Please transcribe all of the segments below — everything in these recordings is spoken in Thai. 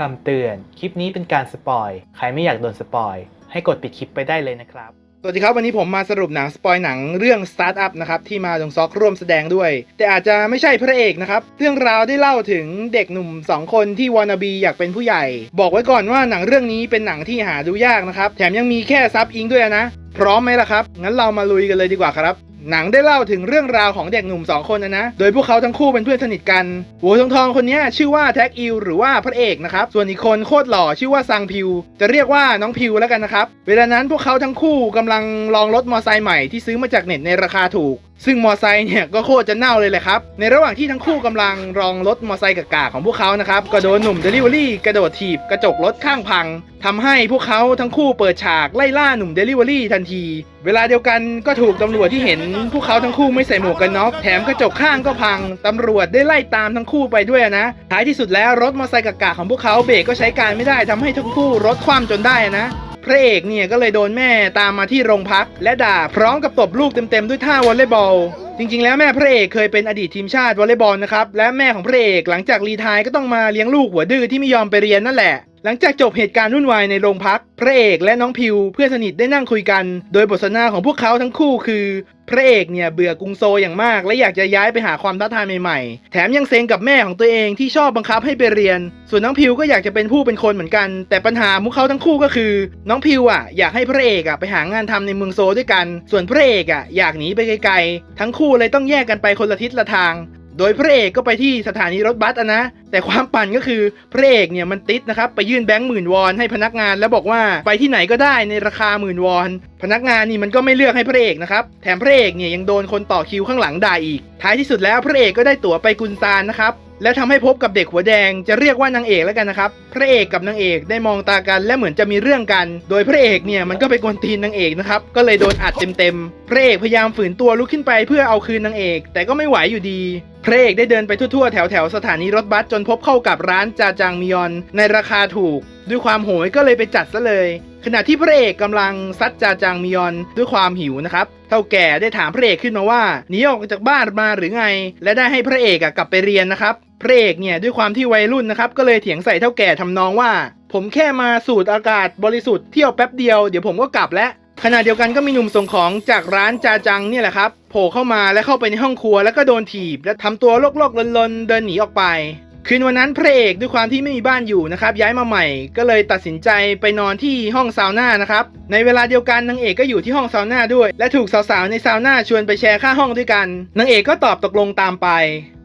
คำเตือน คลิปนี้เป็นการสปอย ใครไม่อยากโดนสปอย ให้กดปิดคลิปไปได้เลยนะครับ สวัสดีครับ วันนี้ผมมาสรุปหนังสปอยหนังเรื่อง Startup นะครับ ที่มาดงซอกร่วมแสดงด้วย แต่อาจจะไม่ใช่พระเอกนะครับ เรื่องราวได้เล่าถึงเด็กหนุ่ม 2 คนที่วานาบีอยากเป็นผู้ใหญ่ บอกไว้ก่อนว่าหนังเรื่องนี้เป็นหนังที่หาดูยากนะครับ แถมยังมีแค่ซับอิงด้วยนะ พร้อมไหมล่ะครับ งั้นเรามาลุยกันเลยดีกว่าครับ หนังได้เล่าถึงเรื่องราวของเด็กหนุ่ม 2 คนนะนะ โดยพวกเขาทั้งคู่เป็นเพื่อนสนิทกันหัวทองทองคนนี้ชื่อว่าแท็กอิลหรือว่าพระเอกนะครับ ส่วนอีกคนโคตรหล่อชื่อว่าซังพิว จะเรียกว่าน้องพิวแล้วกันนะครับ เวลานั้นพวกเขาทั้งคู่กำลังลองรถมอไซค์ใหม่ที่ซื้อมาจากเน็ตในราคาถูก ซึ่งมอไซค์เนี่ยก็โคตรจะเน่าเลยแหละครับ ในระหว่างที่ทั้งคู่กำลังลองรถมอไซค์กากๆของพวกเขานะครับ ก็โดนหนุ่มเดลิเวอรี่กระโดดถีบกระจกรถข้างพังทำให้พวกเขาทั้งคู่เปิดฉากไล่ล่าหนุ่มเดลิเวอรี่ทันที เวลาเดียวกันก็ถูกตำรวจที่เห็น พวกเขาทั้งคู่ไม่ใส่หมวกกันน็อกแถมกระจกข้างก็พังตำรวจได้ไล่ตามทั้งคู่ไปด้วยนะท้ายที่สุดแล้วรถมอไซค์กากๆของพวกเขาเบรกก็ใช้การไม่ได้ทำให้ทั้งคู่รถคว่ำจนได้นะ พระเอกเนี่ยก็เลยโดนแม่ตามมาที่โรงพัก และด่าพร้อมกับตบลูกเต็มๆด้วยท่าวอลเลย์บอลจริงๆ แล้วแม่พระเอกเคยเป็นอดีตทีมชาติวอลเลย์บอลนะครับและแม่ของพระเอกหลังจากรีทายก็ต้องมาเลี้ยงลูกหัวดื้อที่ไม่ยอมไปเรียนนั่นแหละ หลังจากจบเหตุการณ์วุ่นวายในโรงพัก พระเอกและน้องพิวเพื่อนสนิทได้นั่งคุยกัน โดยบทสนทนาของพวกเขาทั้งคู่คือ พระเอกเนี่ยเบื่อกรุงโซอย่างมาก และอยากจะย้ายไปหาความท้าทายใหม่ๆ แถมยังเซ็งกับแม่ของตัวเองที่ชอบบังคับให้ไปเรียน ส่วนน้องพิวก็อยากจะเป็นผู้เป็นคนเหมือนกัน แต่ปัญหาของพวกเขาทั้งคู่ก็คือ น้องพิวอะอยากให้พระเอกอะไปหางานทำในเมืองโซด้วยกัน ส่วนพระเอกอะอยากหนีไปไกลๆ ทั้งคู่เลยต้องแยกกันไปคนละทิศละทาง โดยพระเอกก็ไปที่สถานีรถบัสอะนะ แต่ความปั่นก็คือพระเอกเนี่ยมันติดนะครับ ไปยื่นแบงค์หมื่นวอนให้พนักงาน แล้วบอกว่าไปที่ไหนก็ได้ในราคาหมื่นวอนพนักงานนี่มันก็ไม่เลือกให้พระเอกนะครับ แถมพระเอกเนี่ยยังโดนคนต่อคิวข้างหลังด่าอีก ท้ายที่สุดแล้วพระเอกก็ได้ตั๋วไปกุนซานนะครับ แล้วทำให้พบกับเด็กหัวแดงจะเรียกว่านางเอกแล้วกันนะครับ พระเอกกับนางเอกได้มองตากันและเหมือนจะมีเรื่องกัน โดยพระเอกเนี่ยมันก็ไปกวนตีนนางเอกนะครับ ก็เลยโดนอัดเต็มๆ พระเอกพยายามฝืนตัวลุกขึ้นไปเพื่อเอาคืนนางเอก แต่ก็ไม่ไหวอยู่ดี พระเอกได้เดินไปทั่วๆ แถวแถวๆสถานีรถบัสจนพบเข้ากับร้านจาจางมิยอน ในราคาถูก ด้วยความโหยก็เลยไปจัดซะเลย ขณะที่พระเอกกำลังซัดจาจางมิยอนด้วยความหิวนะครับเท่าแก่ได้ถามพระเอกขึ้นมาว่าหนีออกจากบ้านมาหรือไง และได้ให้พระเอกอะกลับไปเรียนนะครับ พระเอกเนี่ยด้วยความที่วัยรุ่นนะครับก็เลยเถียงใส่เท่าแก่ทำนองว่า ผมแค่มาสูดอากาศบริสุทธิ์เที่ยวแป๊บเดียวเดี๋ยวผมก็กลับแล้วขณะเดียวกันก็มีหนุ่มส่งของจากร้านจาจังเนี่ยแหละครับโผล่เข้ามาและเข้าไปในห้องครัวแล้วก็โดนถีบ และทำตัวโลกๆลนๆเดินหนีออกไป คืนวันนั้นพระเอกด้วยความที่ไม่มีบ้านอยู่นะครับย้ายมาใหม่ ก็เลยตัดสินใจไปนอนที่ห้องซาวน่านะครับในเวลาเดียวกันนางเอกก็อยู่ที่ห้องซาวน่าด้วย และถูกสาวๆในซาวน่าชวนไปแชร์ค่าห้องด้วยกันนางเอกก็ตอบตกลงตามไป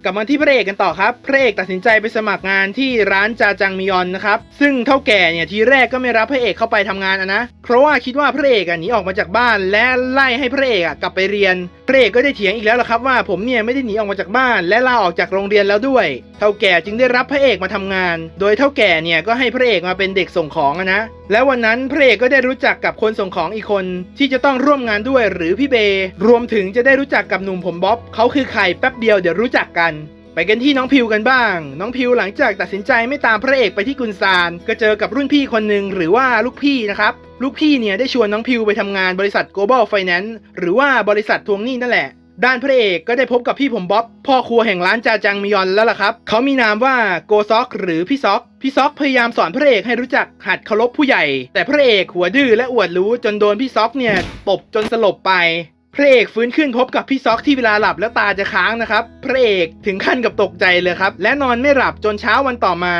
กลับมาที่พระเอกกันต่อครับ พระเอกตัดสินใจไปสมัครงานที่ร้านจาจังมิยอนนะครับ ซึ่งเท่าแก่เนี่ยทีแรกก็ไม่รับพระเอกเข้าไปทำงานนะ เพราะว่าคิดว่าพระเอกอะหนีออกมาจากบ้านและไล่ให้พระเอกอะกลับไปเรียน พระเอกก็ได้เถียงอีกแล้วล่ะครับว่าผมเนี่ยไม่ได้หนีออกมาจากบ้าน และลาออกจากโรงเรียนแล้วด้วย เท่าแก่จึงได้รับพระเอกมาทำงาน โดยเท่าแก่เนี่ยก็ให้พระเอกมาเป็นเด็กส่งของนะ แล้ววันนั้นพระเอกก็ได้รู้จักกับคนส่งของอีกคน ที่จะต้องร่วมงานด้วยหรือพี่เบย์รวมถึงจะได้รู้จักกับหนุ่มผมบ๊อบเขาคือใครแป๊บเดียวเดี๋ยวรู้จักกัน ไปกันที่น้องพิวกันบ้าง น้องพิวหลังจากตัดสินใจไม่ตามพระเอกไปที่กุนซานก็เจอกับรุ่นพี่คนหนึ่งหรือว่าลูกพี่นะครับ ลูกพี่เนี่ยได้ชวนน้องพิวไปทำงานบริษัท global finance หรือว่าบริษัททวงหนี้นั่นแหละด้านพระเอกก็ได้พบกับพี่ผมบ๊อบพ่อครัวแห่งร้านจาจังมิยอนแล้วล่ะครับ เขามีนามว่าโกซอกหรือพี่ซอก พี่ซอกพยายามสอนพระเอกให้รู้จักหัดเคารพผู้ใหญ่ แต่พระเอกหัวดื้อและอวดรู้จนโดนพี่ซอกเนี่ยตบจนสลบไป พระเอกฟื้นขึ้นพบกับพี่ซอกที่เวลาหลับแล้วตาจะค้างนะครับ พระเอกถึงขั้นกับตกใจเลยครับ และนอนไม่หลับจนเช้าวันต่อมา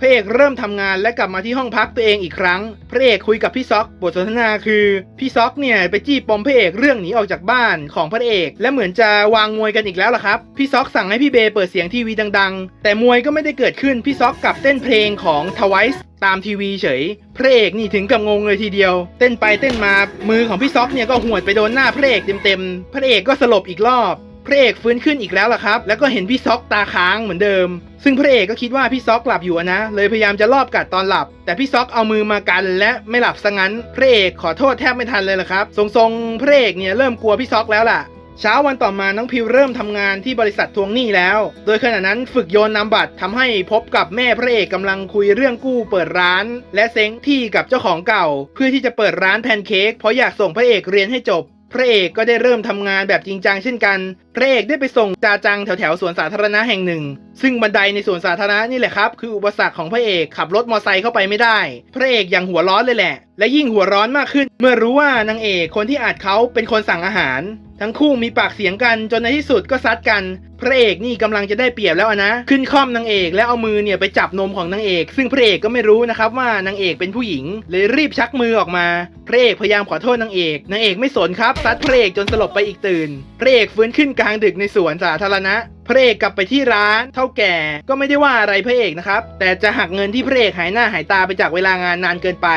พระเอกเริ่มทำงานและกลับมาที่ห้องพักตัวเองอีกครั้ง พระเอกคุยกับพี่ซอก บทสนทนาคือพี่ซอกเนี่ยไปจี้ปมพระเอกเรื่องหนีออกจากบ้านของพระเอก และเหมือนจะวางมวยกันอีกแล้วล่ะครับ พี่ซอกสั่งให้พี่เบย์เปิดเสียงทีวีดัง ๆ แต่มวยก็ไม่ได้เกิดขึ้น พี่ซอกกลับเต้นเพลงของทวายส์ ตามทีวีเฉย พระเอกนี่ถึงกับงงเลยทีเดียว เต้นไปเต้นมา มือของพี่ซอกเนี่ยก็หวดไปโดนหน้าพระเอกเต็มๆ พระเอกก็สลบอีกรอบ พระเอกฟื้นขึ้นอีกแล้วล่ะครับ แล้วก็เห็นพี่ซอกตาค้างเหมือนเดิม ซึ่งพระเอกก็คิดว่าพี่ซอกหลับอยู่นะ เลยพยายามจะลอบกัดตอนหลับ แต่พี่ซอกเอามือมากัน และไม่หลับซะงั้น พระเอกขอโทษแทบไม่ทันเลยล่ะครับ ทรงๆ พระเอกเนี่ยเริ่มกลัวพี่ซอกแล้วล่ะ เช้าวันต่อมาน้องพิวเริ่มทำงานที่บริษัททวงหนี้แล้ว โดยขณะนั้นฝึกโยนนำบัตรทำให้พบกับแม่พระเอกกำลังคุยเรื่องกู้เปิดร้าน และเซ้งที่กับเจ้าของเก่า เพื่อที่จะเปิดร้านแพนเค้กเพราะอยากส่งพระเอกเรียนให้จบ พระเอกก็ได้เริ่มทำงานแบบจริงจังเช่นกัน พระเอกได้ไปส่งจาจังแถวแถวๆสวนสาธารณะแห่งหนึ่ง ซึ่งบันไดในสวนสาธารณะนี่แหละครับ คืออุปสรรคของพระเอกขับรถมอไซค์เข้าไปไม่ได้ พระเอกยังหัวร้อนเลยแหละ และยิ่งหัวร้อนมากขึ้น เมื่อรู้ว่านางเอกคนที่อัดเขาเป็นคนสั่งอาหาร ทั้งคู่มีปากเสียงกันจนในที่สุดก็ซัดกัน พระเอกนี่กำลังจะได้เปรียบแล้วนะ ขึ้นคล่อมนางเอกแล้วเอามือเนี่ยไปจับนมของนางเอก ซึ่งพระเอกก็ไม่รู้นะครับว่านางเอกเป็นผู้หญิง เลยรีบชักมือออกมา พระเอกพยายามขอโทษนางเอก นางเอกไม่สนครับซัดพระเอกจนสลบไปอีกตื่น พระเอกฟื้นขึ้นกลางดึกในสวนสาธารณะ พระเอกกลับไปที่ร้านเท่าแก่ก็ไม่ได้ว่าอะไรพระเอกนะครับ แต่จะหักเงินที่พระเอกหายหน้าหายตาไปจากเวลางานนานเกินไป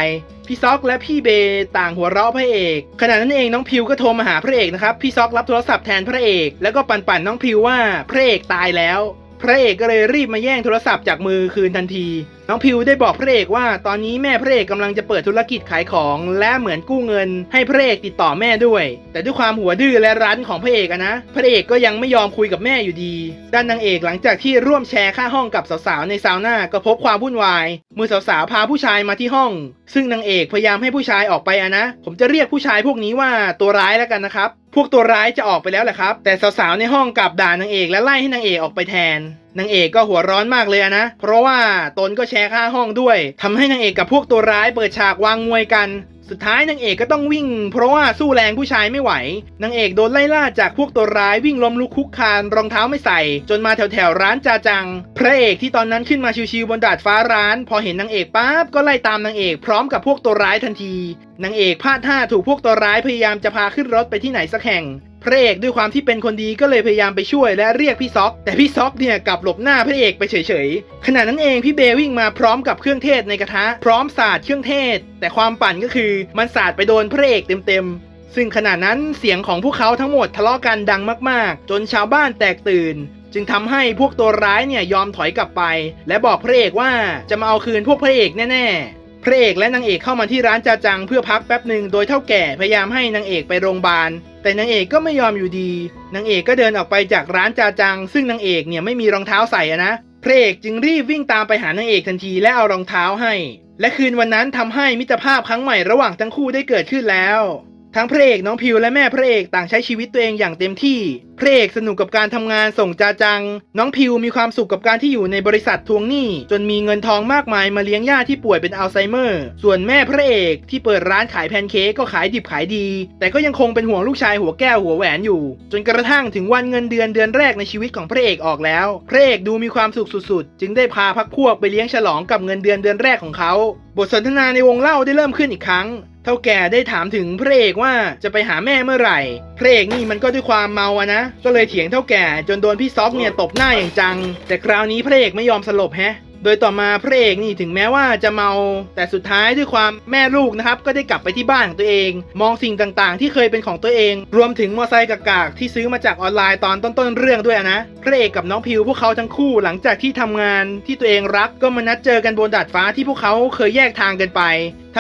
พี่ซอกและพี่เบย์ต่างหัวเราะพระเอกขณะนั้นเองน้องพิวก็โทรมาหาพระเอกนะครับพี่ซอกรับโทรศัพท์แทนพระเอก แล้วก็ปันปั่นๆน้องพิวว่าพระเอกตายแล้ว พระเอกก็เลยรีบมาแย่งโทรศัพท์จากมือคืนทันที น้องพิวได้บอกพระเอกว่าตอนนี้แม่พระเอกกำลังจะเปิดธุรกิจขายของ และเหมือนกู้เงิน ให้พระเอกติดต่อแม่ด้วย แต่ด้วยความหัวดื้อและรั้นของพระเอกอะนะพระเอกก็ยังไม่ยอมคุยกับแม่อยู่ดี ด้านนางเอกหลังจากที่ร่วมแชร์ค่าห้องกับสาวๆในซาวน่าก็พบความวุ่นวายเมื่อสาวๆพาผู้ชายมาที่ห้อง ซึ่งนางเอกพยายามให้ผู้ชายออกไปอะนะ ผมจะเรียกผู้ชายพวกนี้ว่าตัวร้ายแล้วกันนะครับพวกตัวร้ายจะออกไปแล้วแหละครับ แต่สาวๆในห้องกลับด่านางเอกและไล่ให้นางเอกออกไปแทน นางเอกก็หัวร้อนมากเลยนะ เพราะว่าตนก็แชร์ค่าห้องด้วยทำให้นางเอกกับพวกตัวร้ายเปิดฉากวางมวยกัน สุดท้ายนางเอกก็ต้องวิ่ง เพราะว่าสู้แรงผู้ชายไม่ไหว นางเอกโดนไล่ล่าจากพวกตัวร้ายวิ่งล้มลุกคุกคานรองเท้าไม่ใส่ จนมาแถวแถวร้านจาจัง พระเอกที่ตอนนั้นขึ้นมาชิวๆบนดาดฟ้าร้าน พอเห็นนางเอกปั๊บก็ไล่ตามนางเอกพร้อมกับพวกตัวร้ายทันทีนางเอกพลาดท่าถูกพวกตัวร้ายพยายามจะพาขึ้นรถไปที่ไหนสักแห่ง พระเอกด้วยความที่เป็นคนดีก็เลยพยายามไปช่วยและเรียกพี่ซ็อก แต่พี่ซ็อกเนี่ยกลับหลบหน้าพระเอกไปเฉยๆขณะนั้นเองพี่เบวิ่งมาพร้อมกับเครื่องเทศในกระทะ พร้อมสาดเครื่องเทศ แต่ความปั่นก็คือมันสาดไปโดนพระเอกเต็มๆซึ่งขณะนั้นเสียงของพวกเขาทั้งหมดทะเลาะกันดังมากๆ จนชาวบ้านแตกตื่น จึงทำให้พวกตัวร้ายเนี่ยยอมถอยกลับไป และบอกพระเอกว่าจะมาเอาคืนพวกพระเอกแน่ๆ พระเอกและนางเอกเข้ามาที่ร้านจาจังเพื่อพักแป๊บหนึ่งโดยเท่าแก่พยายามให้นางเอกไปโรงพยาบาล แต่นางเอกก็ไม่ยอมอยู่ดี นางเอกก็เดินออกไปจากร้านจาจัง ซึ่งนางเอกเนี่ยไม่มีรองเท้าใส่อะนะ พระเอกจึงรีบวิ่งตามไปหานางเอกทันทีและเอารองเท้าให้ และคืนวันนั้นทำให้มิตรภาพครั้งใหม่ระหว่างทั้งคู่ได้เกิดขึ้นแล้ว ทั้งพระเอกน้องพิวและแม่พระเอกต่างใช้ชีวิตตัวเองอย่างเต็มที่ พระเอกสนุกกับการทำงานส่งจาจัง น้องพิวมีความสุขกับการที่อยู่ในบริษัททวงหนี้ จนมีเงินทองมากมายมาเลี้ยงย่าที่ป่วยเป็นอัลไซเมอร์ ส่วนแม่พระเอกที่เปิดร้านขายแพนเค้กก็ขายดิบขายดี แต่ก็ยังคงเป็นห่วงลูกชายหัวแก้วหัวแหวนอยู่ จนกระทั่งถึงวันเงินเดือนเดือนแรกในชีวิตของพระเอกออกแล้ว พระเอกดูมีความสุขสุดๆ จึงได้พาพักพวกไปเลี้ยงฉลองกับเงินเดือนเดือนแรกของเขา บทสนทนาในวงเล่าได้เริ่มขึ้นอีกครั้งเท่าแก่ได้ถามถึงพระเอกว่าจะไปหาแม่เมื่อไหร่ พระเอกนี่มันก็ด้วยความเมาอะนะ ก็เลยเถียงเท่าแก่จนโดนพี่ซอกเนี่ยตบหน้าอย่างจัง แต่คราวนี้พระเอกไม่ยอมสลบแฮะ โดยต่อมาพระเอกนี่ถึงแม้ว่าจะเมา แต่สุดท้ายด้วยความแม่ลูกนะครับ ก็ได้กลับไปที่บ้านของตัวเอง มองสิ่งต่างๆ ที่เคยเป็นของตัวเอง รวมถึงมอไซค์กากๆที่ซื้อมาจากออนไลน์ตอนต้นๆเรื่องด้วยนะ พระเอกกับน้องพิวพวกเขาทั้งคู่หลังจากที่ทำงานที่ตัวเองรักก็มานัดเจอกันบนดาดฟ้าที่พวกเขาเคยแยกทางกันไป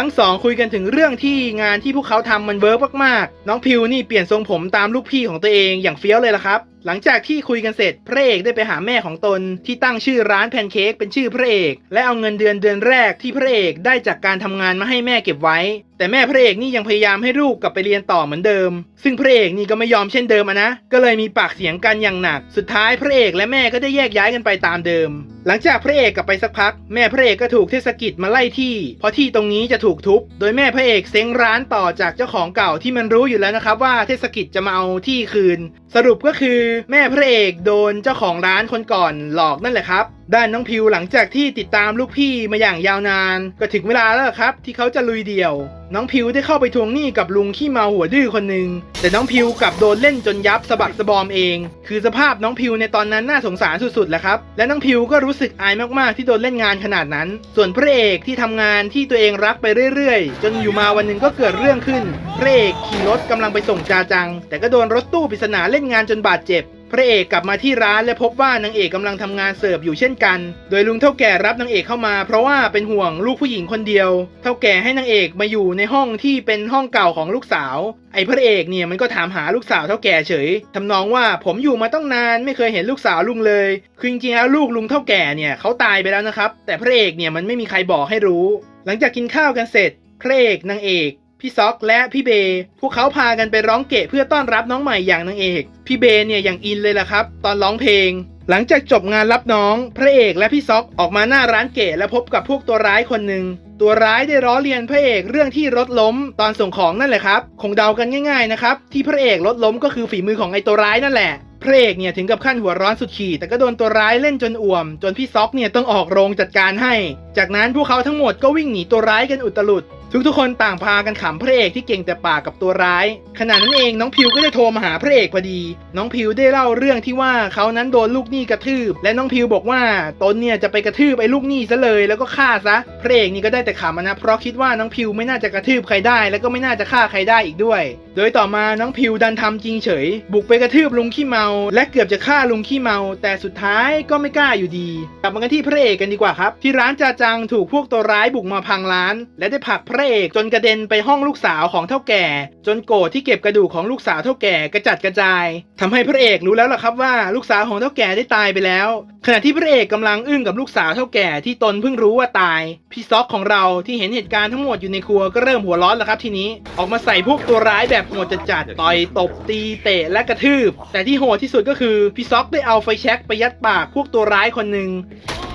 ทั้งสองคุยกันถึงเรื่องที่งานที่พวกเขาทำมันเวิร์กมากๆ น้องพิวนี่เปลี่ยนทรงผมตามลูกพี่ของตัวเองอย่างเฟี้ยวเลยล่ะครับ หลังจากที่คุยกันเสร็จพระเอกได้ไปหาแม่ของตน ที่ตั้งชื่อร้านแพนเค้กเป็นชื่อพระเอก และเอาเงินเดือนเดือนแรกที่พระเอกได้จากการทำงานมาให้แม่เก็บไว้ แต่แม่พระเอกนี่ยังพยายามให้ลูกกลับไปเรียนต่อเหมือนเดิม ซึ่งพระเอกนี่ก็ไม่ยอมเช่นเดิมนะ ก็เลยมีปากเสียงกันอย่างหนัก สุดท้ายพระเอกและแม่ก็ได้แยกย้ายกันไปตามเดิม หลังจากพระเอกกลับไปสักพัก แม่พระเอกก็ถูกเทศกิจมาไล่ที่ เพราะที่ตรงนี้จะถูกทุบ โดยแม่พระเอกเซ้งร้านต่อจากเจ้าของเก่าที่มันรู้อยู่แล้วนะครับว่าเทศกิจจะมาเอาที่คืนสรุปก็คือแม่พระเอกโดนเจ้าของร้านคนก่อนหลอกนั่นแหละครับ ด้านน้องพิวหลังจากที่ติดตามลูกพี่มาอย่างยาวนาน ก็ถึงเวลาแล้วครับ ที่เขาจะลุยเดี่ยว น้องพิวได้เข้าไปทวงหนี้กับลุงขี้เมาหัวดื้อคนหนึ่งแต่น้องพิวกลับโดนเล่นจนยับสะบักสะบอมเอง คือสภาพน้องพิวในตอนนั้นน่าสงสารสุดๆแหละครับ และน้องพิวก็รู้สึกอายมากๆที่โดนเล่นงานขนาดนั้น ส่วนพระเอกที่ทำงานที่ตัวเองรักไปเรื่อยๆ จนอยู่มาวันหนึ่งก็เกิดเรื่องขึ้น พระเอกขี่รถกำลังไปส่งจาจัง แต่ก็โดนรถตู้ปริศนาเล่นงานจนบาดเจ็บ พระเอกกลับมาที่ร้านและพบว่านางเอกกำลังทำงานเสิร์ฟอยู่เช่นกัน โดยลุงเท่าแก่รับนางเอกเข้ามา เพราะว่าเป็นห่วงลูกผู้หญิงคนเดียว เท่าแก่ให้นางเอกมาอยู่ในห้องที่เป็นห้องเก่าของลูกสาว ไอ้พระเอกเนี่ยมันก็ถามหาลูกสาวเท่าแก่เฉยทำนองว่าผมอยู่มาต้องนานไม่เคยเห็นลูกสาวลุงเลยคือจริงๆแล้วลูกลุงเท่าแก่เนี่ยเขาตายไปแล้วนะครับ แต่พระเอกเนี่ยมันไม่มีใครบอกให้รู้ หลังจากกินข้าวกันเสร็จพระเอกนางเอก พี่ซ็อกและพี่เบย์พวกเขาพากันไปร้องเกะเพื่อต้อนรับน้องใหม่อย่างนางเอก พี่เบย์เนี่ยอย่างอินเลยล่ะครับ ตอนร้องเพลง หลังจากจบงานรับน้อง พระเอกและพี่ซ็อกออกมาหน้าร้านเกะและพบกับพวกตัวร้ายคนหนึ่งตัวร้ายได้ล้อเลียนพระเอกเรื่องที่รถล้มตอนส่งของนั่นแหละครับ คงเดากันง่ายๆนะครับที่พระเอกรถล้มก็คือฝีมือของไอตัวร้ายนั่นแหละพระเอกเนี่ยถึงกับขั้นหัวร้อนสุดขีดแต่ก็โดนตัวร้ายเล่นจนอ่วม จนพี่ซ็อกเนี่ยต้องออกโรงจัดการให้ จากนั้นพวกเขาทั้งหมดก็วิ่งหนีตัวร้ายกันอุตลุด ทุกๆคนต่างพากันขำพระเอกที่เก่งแต่ปากกับตัวร้าย ขณะนั้นเองน้องพิวก็ได้โทรมาหาพระเอกพอดี น้องพิวได้เล่าเรื่องที่ว่าเขานั้นโดนลูกหนี้กระทืบ และน้องพิวบอกว่าตนเนี่ยจะไปกระทืบไอ้ลูกหนี้ซะเลย แล้วก็ฆ่าซะ พระเอกนี่ก็ได้แต่ขำนะเพราะคิดว่าน้องพิวไม่น่าจะกระทืบใครได้ แล้วก็ไม่น่าจะฆ่าใครได้อีกด้วย โดยต่อมาน้องพิวดันทำจริงเฉย บุกไปกระทืบลุงขี้เมา และเกือบจะฆ่าลุงขี้เมา แต่สุดท้ายก็ไม่กล้าอยู่ดี กลับมากันที่พระเอกกันดีกว่าครับ ที่ร้านจาจังถูกพวกตัวร้ายบุกมาพังร้าน และได้ผลักพระเอกจนกระเด็นไปห้องลูกสาวของเท่าแก่ จนโกรธที่เก็บกระดูกของลูกสาวเท่าแก่กระจัดกระจายทำให้พระเอกรู้แล้วล่ะครับว่าลูกสาวของเท่าแก่ได้ตายไปแล้ว ขณะที่พระเอกกำลังอึ้งกับลูกสาวเท่าแก่ที่ตนเพิ่งรู้ว่าตาย พี่ซ็อกของเราที่เห็นเหตุการณ์ทั้งหมดอยู่ในครัวก็เริ่มหัวร้อนแล้วครับทีนี้ ออกมาใส่พวกตัวร้ายแบบโหดจัดๆต่อยตบตีเตะและกระทืบ แต่ที่โหดที่สุดก็คือพี่ซ็อกได้เอาไฟแช็กไปยัดปากพวกตัวร้ายคนหนึ่ง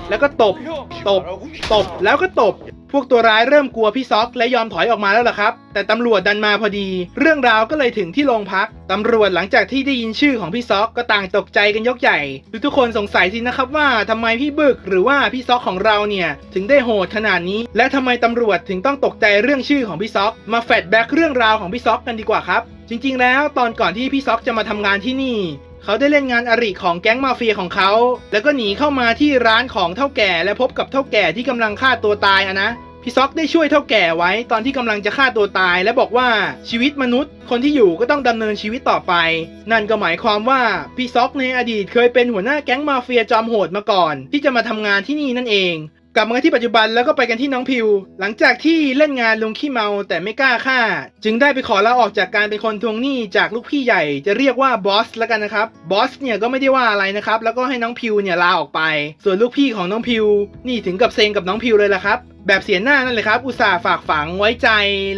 แล้วก็ตบ ตบ ตบ แล้วก็ตบ พวกตัวร้ายเริ่มกลัวพี่ซ็อกและยอมถอยออกมาแล้วล่ะครับ แต่ตำรวจดันมาพอดี เรื่องราวก็เลยถึงที่โรงพัก ตำรวจหลังจากที่ได้ยินชื่อของพี่ซ็อกก็ต่างตกใจกันยกใหญ่ ทุกคนสงสัยสินะครับว่าทำไมพี่บึกหรือว่าพี่ซ็อกของเราเนี่ยถึงได้โหดขนาดนี้ และทำไมตำรวจถึงต้องตกใจเรื่องชื่อของพี่ซ็อก มาแฟลชแบ็กเรื่องราวของพี่ซ็อกกันดีกว่าครับ จริงๆ แล้วตอนก่อนที่พี่ซ็อกจะมาทำงานที่นี่ เขาได้เล่นงานอริของแก๊งมาเฟียของเขา แล้วก็หนีเข้ามาที่ร้านของเท่าแก่ และพบกับเท่าแก่ที่กำลังฆ่าตัวตายอะนะพี่ซ็อกได้ช่วยเท่าแก่ไว้ตอนที่กำลังจะฆ่าตัวตาย และบอกว่าชีวิตมนุษย์ คนที่อยู่ก็ต้องดำเนินชีวิตต่อไป นั่นก็หมายความว่าพี่ซ็อกในอดีตเคยเป็นหัวหน้าแก๊งมาเฟียจอมโหดมาก่อน ที่จะมาทำงานที่นี่นั่นเอง กลับมาที่ปัจจุบันแล้วก็ไปกันที่น้องพิว หลังจากที่เล่นงานลุงขี้เมาแต่ไม่กล้าฆ่า จึงได้ไปขอลาออกจากการเป็นคนทวงหนี้จากลูกพี่ใหญ่จะเรียกว่าบอสแล้วกันนะครับบอสเนี่ยก็ไม่ได้ว่าอะไรนะครับแล้วก็ให้น้องพิวเนี่ยลาออกไป ส่วนลูกพี่ของน้องพิว นี่ถึงกับเซ็งกับน้องพิวเลยละครับแบบเสียหน้านั่นเลยครับ อุตส่าห์ฝากฝังไว้ใจ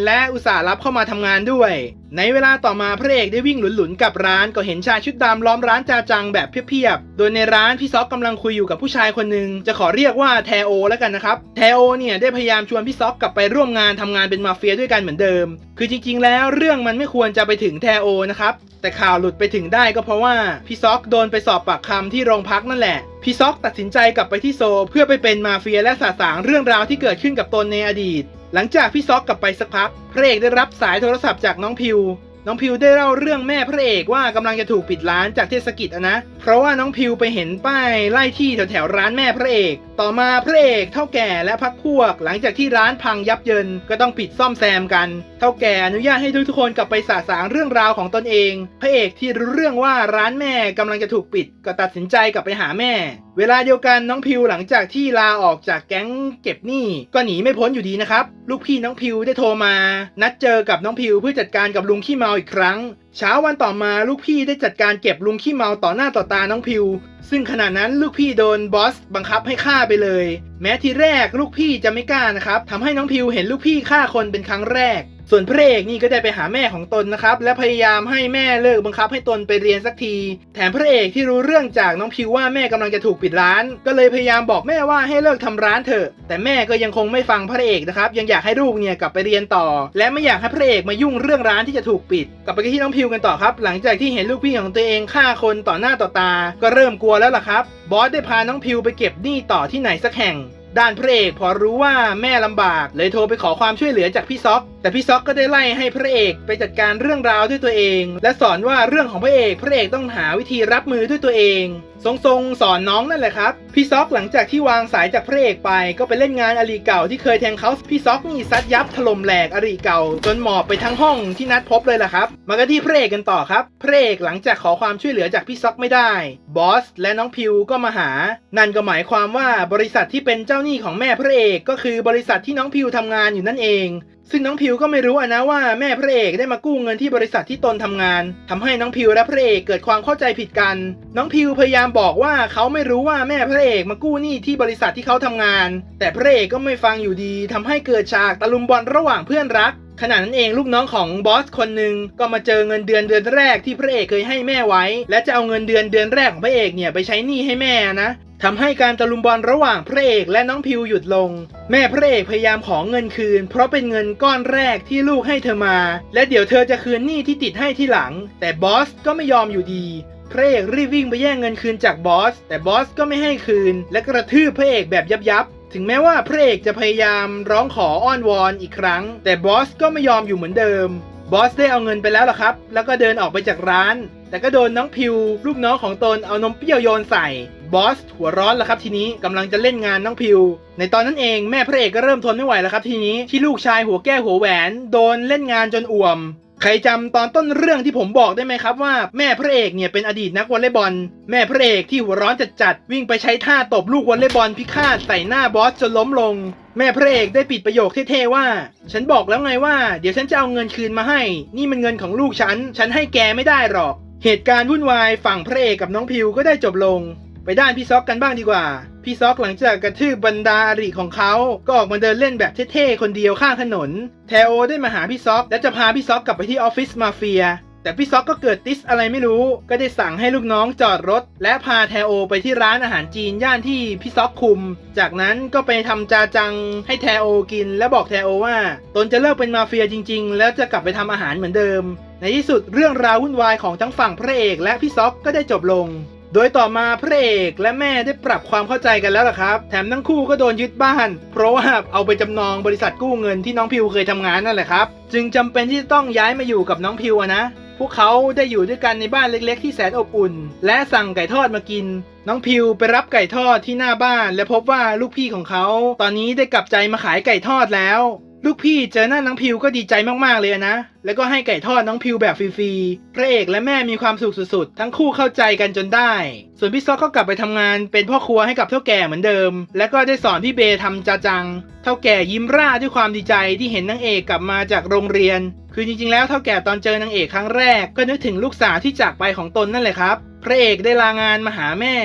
และอุตส่าห์รับเข้ามาทำงานด้วยในเวลาต่อมาพระเอกได้วิ่งหลุนๆกลับร้านก็เห็นชายชุดดำล้อมร้านจาจังแบบเพียบๆ โดยในร้านพี่ซอกกำลังคุยอยู่กับผู้ชายคนหนึ่งจะขอเรียกว่าแทโอแล้วกันนะครับ แทโอเนี่ยได้พยายามชวนพี่ซอกกลับไปร่วมงานทำงานเป็นมาเฟียด้วยกันเหมือนเดิม คือจริงๆ แล้วเรื่องมันไม่ควรจะไปถึงแทโอนะครับ แต่ข่าวหลุดไปถึงได้ก็เพราะว่าพี่ซอกโดนไปสอบปากคำที่โรงพักนั่นแหละพี่ซอกตัดสินใจกลับไปที่โซ เพื่อไปเป็นมาเฟียและสาสางเรื่องราวที่เกิดขึ้นกับตนในอดีต หลังจากพี่ซอกกลับไปสักพัก พระเอกได้รับสายโทรศัพท์จากน้องพิว น้องพิวได้เล่าเรื่องแม่พระเอกว่ากำลังจะถูกปิดร้านจากเทศกิจนะ เพราะว่าน้องพิวไปเห็นป้ายไล่ที่แถวๆร้านแม่พระเอก ต่อมาพระเอกเท่าแก่และพักพวก หลังจากที่ร้านพังยับเยินก็ต้องปิดซ่อมแซมกัน เท่าแก่อนุญาตให้ทุกคนกลับไปสาสางเรื่องราวของตนเอง พระเอกที่รู้เรื่องว่าร้านแม่กำลังจะถูกปิด ก็ตัดสินใจกลับไปหาแม่ เวลาเดียวกันน้องพิวหลังจากที่ลาออกจากแก๊งเก็บหนี้ก็หนีไม่พ้นอยู่ดีนะครับ ลูกพี่น้องพิวได้โทรมา นัดเจอกับน้องพิวเพื่อจัดการกับลุงขี้เมาอีกครั้ง เช้าวันต่อมาลูกพี่ได้จัดการเก็บลุงขี้เมาต่อหน้าต่อตาน้องพิว ซึ่งขณะนั้นลูกพี่โดนบอสบังคับให้ฆ่าไปเลย แม้ทีแรกลูกพี่จะไม่กล้านะครับทำให้น้องพิวเห็นลูกพี่ฆ่าคนเป็นครั้งแรก ส่วนพระเอกนี่ก็ได้ไปหาแม่ของตนนะครับ และพยายามให้แม่เลิกบังคับให้ตนไปเรียนสักที แถมพระเอกที่รู้เรื่องจากน้องพิวว่าแม่กำลังจะถูกปิดร้าน ก็เลยพยายามบอกแม่ว่าให้เลิกทำร้านเถอะ แต่แม่ก็ยังคงไม่ฟังพระเอกนะครับ ยังอยากให้ลูกเนี่ยกลับไปเรียนต่อ และไม่อยากให้พระเอกมายุ่งเรื่องร้านที่จะถูกปิด กลับไปที่น้องพิวกันต่อครับ หลังจากที่เห็นลูกพี่ของตัวเองฆ่าคนต่อหน้าต่อตา ก็เริ่มกลัวแล้วล่ะครับ บอสได้พาน้องพิวไปเก็บหนี้ต่อที่ไหนสักแห่ง ด้านพระเอกพอรู้ว่าแม่ลำบาก เลยโทรไปขอความช่วยเหลือจากพี่ซ็อก แต่พี่ซ็อกก็ได้ไล่ให้พระเอกไปจัดการเรื่องราวด้วยตัวเอง และสอนว่าเรื่องของพระเอก พระเอกต้องหาวิธีรับมือด้วยตัวเอง ทรงๆสอนน้องนั่นแหละครับ พี่ซ็อกหลังจากที่วางสายจากพระเอกไป ก็ไปเล่นงานอลีเก่าที่เคยแทงเขาพี่ซ็อกนี่ซัดยับถล่มแหลกอลีเก่า จนหมอบไปทั้งห้องที่นัดพบเลยล่ะครับ มากันที่พระเอกกันต่อครับ พระเอกหลังจากขอความช่วยเหลือจากพี่ซ็อกไม่ได้ บอสและน้องพิวก็มาหา นั่นก็หมายความว่าบริษัทที่เป็นเจ้าหนี้ของแม่พระเอก ก็คือบริษัทที่น้องพิวทำงานอยู่นั่นเอง ซึ่งน้องพิวก็ไม่รู้นะว่าแม่พระเอกได้มากู้เงินที่บริษัทที่ตนทำงานทำให้น้องพิวและพระเอกเกิดความเข้าใจผิดกัน น้องพิวพยายามบอกว่าเขาไม่รู้ว่าแม่พระเอกมากู้หนี้ที่บริษัทที่เขาทำงาน แต่พระเอกก็ไม่ฟังอยู่ดีทำให้เกิดฉากตะลุมบอลระหว่างเพื่อนรักขณะนั้นเองลูกน้องของบอสคนหนึ่งก็มาเจอเงินเดือนเดือนแรกที่พระเอกเคยให้แม่ไว้ และจะเอาเงินเดือนเดือนแรกของพระเอกเนี่ยไปใช้หนี้ให้แม่นะ ทำให้การตะลุมบอลระหว่างพระเอกและน้องพิวหยุดลง แม่พระเอกพยายามขอเงินคืน เพราะเป็นเงินก้อนแรกที่ลูกให้เธอมา และเดี๋ยวเธอจะคืนหนี้ที่ติดให้ที่หลัง แต่บอสก็ไม่ยอมอยู่ดีพระเอกรีบวิ่งไปแย่งเงินคืนจากบอส แต่บอสก็ไม่ให้คืน และกระทืบพระเอกแบบยับยับถึงแม้ว่าพระเอกจะพยายามร้องขออ้อนวอนอีกครั้ง แต่บอสก็ไม่ยอมอยู่เหมือนเดิม บอสได้เอาเงินไปแล้วล่ะครับ แล้วก็เดินออกไปจากร้าน แต่ก็โดนน้องพิวลูกน้องของตนเอานมเปรี้ยวโยนใส่ บอสหัวร้อนแล้วครับทีนี้กำลังจะเล่นงานน้องพิว ในตอนนั้นเองแม่พระเอกก็เริ่มทนไม่ไหวแล้วครับทีนี้ที่ลูกชายหัวแก้วหัวแหวนโดนเล่นงานจนอ่วม ใครจำตอนต้นเรื่องที่ผมบอกได้ไหมครับว่าแม่พระเอกเนี่ยเป็นอดีตนักวอลเลย์บอล แม่พระเอกที่หัวร้อนจัดๆวิ่งไปใช้ท่าตบลูกวอลเลย์บอลพิฆาตใส่หน้าบอสจนล้มลง แม่พระเอกได้ปิดประโยคเท่ๆว่า ฉันบอกแล้วไงว่าเดี๋ยวฉันจะเอาเงินคืนมาให้ นี่มันเงินของลูกฉัน ฉันให้แกไม่ได้หรอก เหตุการณ์วุ่นวายฝั่งพระเอกกับน้องพิวก็ได้จบลง ไปด้านพี่ซอกกันบ้างดีกว่า พี่ซอกหลังจากกระทืบบรรดาอริของเขา ก็ออกมาเดินเล่นแบบเท่ๆคนเดียวข้างถนน แทโอได้มาหาพี่ซอกและจะพาพี่ซอกกลับไปที่ออฟฟิศมาเฟีย แต่พี่ซอกก็เกิดติสอะไรไม่รู้ ก็ได้สั่งให้ลูกน้องจอดรถ และพาแทโอไปที่ร้านอาหารจีนย่านที่พี่ซอกคุม จากนั้นก็ไปทำจาจังให้แทโอกิน และบอกแทโอว่า ตนจะเลิกเป็นมาเฟียจริง ๆ แล้วจะกลับไปทำอาหารเหมือนเดิม ในที่สุดเรื่องราววุ่นวายของทั้งฝั่งพระเอก และพี่ซอกก็ได้จบลง โดยต่อมาพระเอกและแม่ได้ปรับความเข้าใจกันแล้วล่ะครับ แถมทั้งคู่ก็โดนยึดบ้าน เพราะว่าเอาไปจำนองบริษัทกู้เงินที่น้องพิวเคยทำงานนั่นแหละครับ จึงจำเป็นที่จะต้องย้ายมาอยู่กับน้องพิวนะ พวกเขาได้อยู่ด้วยกันในบ้านเล็กๆ ที่แสนอบอุ่น และสั่งไก่ทอดมากิน น้องพิวไปรับไก่ทอดที่หน้าบ้าน และพบว่าลูกพี่ของเขา ตอนนี้ได้กลับใจมาขายไก่ทอดแล้ว ลูกพี่เจอหน้าน้องพิวก็ดีใจมากๆเลยนะ แล้วก็ให้ไก่ทอดน้องพิวแบบฟรีๆ พระเอกและแม่มีความสุขสุดๆ ทั้งคู่เข้าใจกันจนได้ ส่วนพี่ซอกก็กลับไปทำงานเป็นพ่อครัวให้กับเท่าแก่เหมือนเดิม แล้วก็ได้สอนพี่เบย์ทำจาจัง เท่าแก่ยิ้มร่าด้วยความดีใจที่เห็นนางเอกกลับมาจากโรงเรียน คือจริงๆ แล้วเท่าแก่ตอนเจอนางเอกครั้งแรกก็นึกถึงลูกสาวที่จากไปของตนนั่นแหละครับ พระเอกได้ลางานมาหาแม่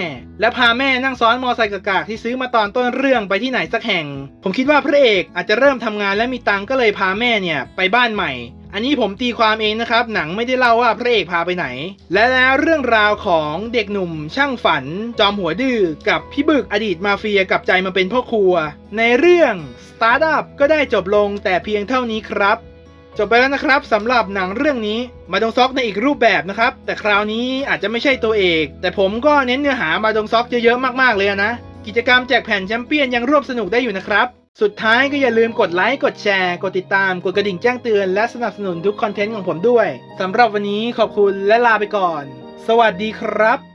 และพาแม่นั่งซ้อนมอไซค์กากๆที่ซื้อมาตอนต้นเรื่องไปที่ไหนสักแห่ง ผมคิดว่าพระเอกอาจจะเริ่มทำงานและมีตังก็เลยพาแม่เนี่ยไปบ้านใหม่ อันนี้ผมตีความเองนะครับ หนังไม่ได้เล่าว่าพระเอกพาไปไหน และแล้วเรื่องราวของเด็กหนุ่ม ช่างฝัน จอมหัวดื้อกับพี่บึกอดีตมาเฟียกลับใจมาเป็นพ่อครัว ในเรื่องสตาร์ทอัพก็ได้จบลงแต่เพียงเท่านี้ครับ จบไปแล้วนะครับสำหรับหนังเรื่องนี้มาดงซอกในอีกรูปแบบนะครับ แต่คราวนี้อาจจะไม่ใช่ตัวเอก แต่ผมก็เน้นเนื้อหามาดงซอกเยอะๆมากๆเลยนะ กิจกรรมแจกแผ่นแชมเปี้ยนยังร่วมสนุกได้อยู่นะครับ สุดท้ายก็อย่าลืมกดไลค์กดแชร์กดติดตามกดกระดิ่งแจ้งเตือนและสนับสนุนทุกคอนเทนต์ของผมด้วยสำหรับวันนี้ขอบคุณและลาไปก่อน สวัสดีครับ